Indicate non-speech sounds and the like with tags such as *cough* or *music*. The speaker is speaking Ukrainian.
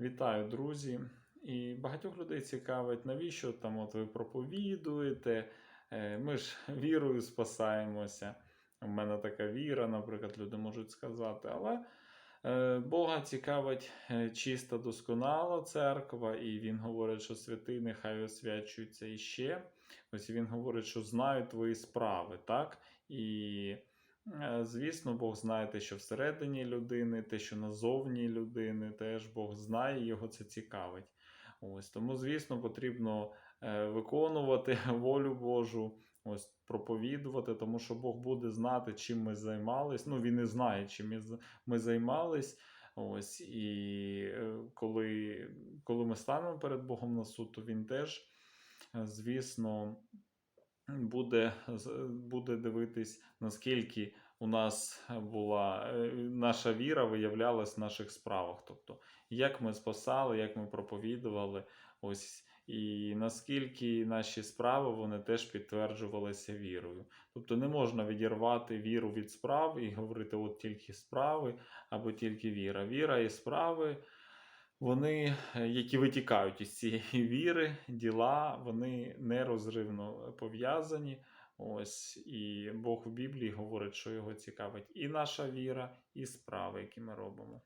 Вітаю, друзі! І багатьох людей цікавить, навіщо там от ви проповідуєте. Е, Ми ж *laughs* вірою спасаємося. У мене така віра, наприклад, люди можуть сказати. Але е, Бога цікавить е, чиста, досконала церква, і Він говорить, що святий нехай освячується іще. Ось він говорить, що знаю твої справи, так? І Звісно, Бог знає те, що всередині людини, те, що назовні людини, теж Бог знає, його це цікавить. Ось тому, звісно, потрібно е, виконувати *laughs* волю Божу, ось проповідувати, тому що Бог буде знати, чим ми займались. Ну, він і знає, чим ми займались. Ось і е, коли, коли ми станемо перед Богом на суд, то він теж, е, звісно, буде, буде дивитись, наскільки у нас була е, наша віра виявлялась в наших справах. Тобто, як ми спасали, як ми проповідували, ось і наскільки наші справи вони теж підтверджувалися вірою. Тобто не можна відірвати віру від справ і говорити, от тільки справи або тільки віра. Віра і справи. Вони, які витікають із цієї віри, діла, вони нерозривно пов'язані. Ось і Бог в Біблії говорить, що його цікавить і наша віра, і справи, які ми робимо.